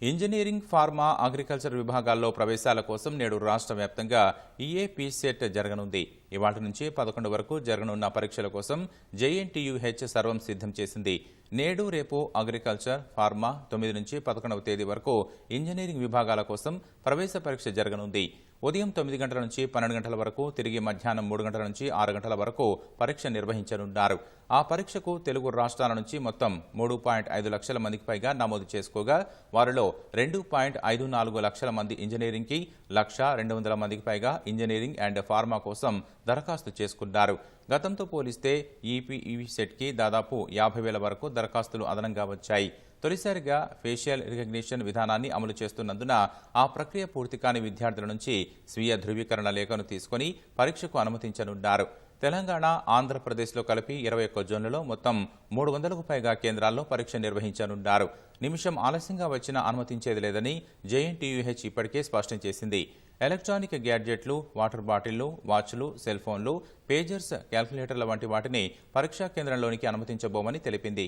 Engineering pharma agriculture విభాగాల్లో ప్రవేశాల కోసం నేడు రాష్ట్ర వ్యాప్తంగా ఈఏపీ సెట్ జరగనుంది. ఇవాటి నుంచి పదకొండు వరకు జరగనున్న పరీక్షల కోసం జేఎన్టీయూహెచ్ సర్వం సిద్ధం చేసింది. నేడు రేపు అగ్రికల్చర్ ఫార్మా తొమ్మిది నుంచి పదకొండవ తేదీ వరకు ఇంజనీరింగ్ విభాగాల కోసం ప్రవేశ పరీక్ష జరగనుంది. ఉదయం తొమ్మిది గంటల నుంచి పన్నెండు గంటల వరకు తిరిగి మధ్యాహ్నం మూడు గంటల నుంచి ఆరు గంటల వరకు పరీక్ష నిర్వహించనున్నారు. ఆ పరీక్షకు తెలుగు రాష్ట్రాల నుంచి మొత్తం మూడు పాయింట్ ఐదు లక్షల మందికి పైగా నమోదు చేసుకోగా వారిలో రెండు పాయింట్ ఐదు నాలుగు లక్షల మంది ఇంజనీరింగ్కి లక్ష రెండు వందల మందికి పైగా ఇంజనీరింగ్ అండ్ ఫార్మా కోసం దరఖాస్తు చేసుకున్నారు. గతంతో పోలిస్తే ఈపీఈ సెట్కి దాదాపు యాభై వేల వరకు దరఖాస్తులు అదనంగా వచ్చాయి. తొలిసారిగా ఫేషియల్ రికగ్నిషన్ విధానాన్ని అమలు చేస్తున్నందున ఆ ప్రక్రియ పూర్తి కాని విద్యార్థుల నుంచి స్వీయ ధృవీకరణ లేఖను తీసుకుని పరీక్షకు అనుమతించనున్నారు. తెలంగాణ ఆంధ్రప్రదేశ్లో కలిపి ఇరవై ఒక్క జోన్లలో మొత్తం మూడు వందలకు పైగా కేంద్రాల్లో పరీక్ష నిర్వహించనున్నారు. నిమిషం ఆలస్యంగా వచ్చినా అనుమతించేది లేదని జేఎన్టీయూహెచ్ ఇప్పటికే స్పష్టం చేసింది. ఎలక్ట్రానిక్ గ్యాడ్జెట్లు వాటర్ బాటిళ్ళు వాచ్లు సెల్ ఫోన్లు పేజర్స్ క్యాల్కులేటర్ల వంటి వాటిని పరీక్షా కేంద్రంలోనికి అనుమతించబోమని తెలిపింది.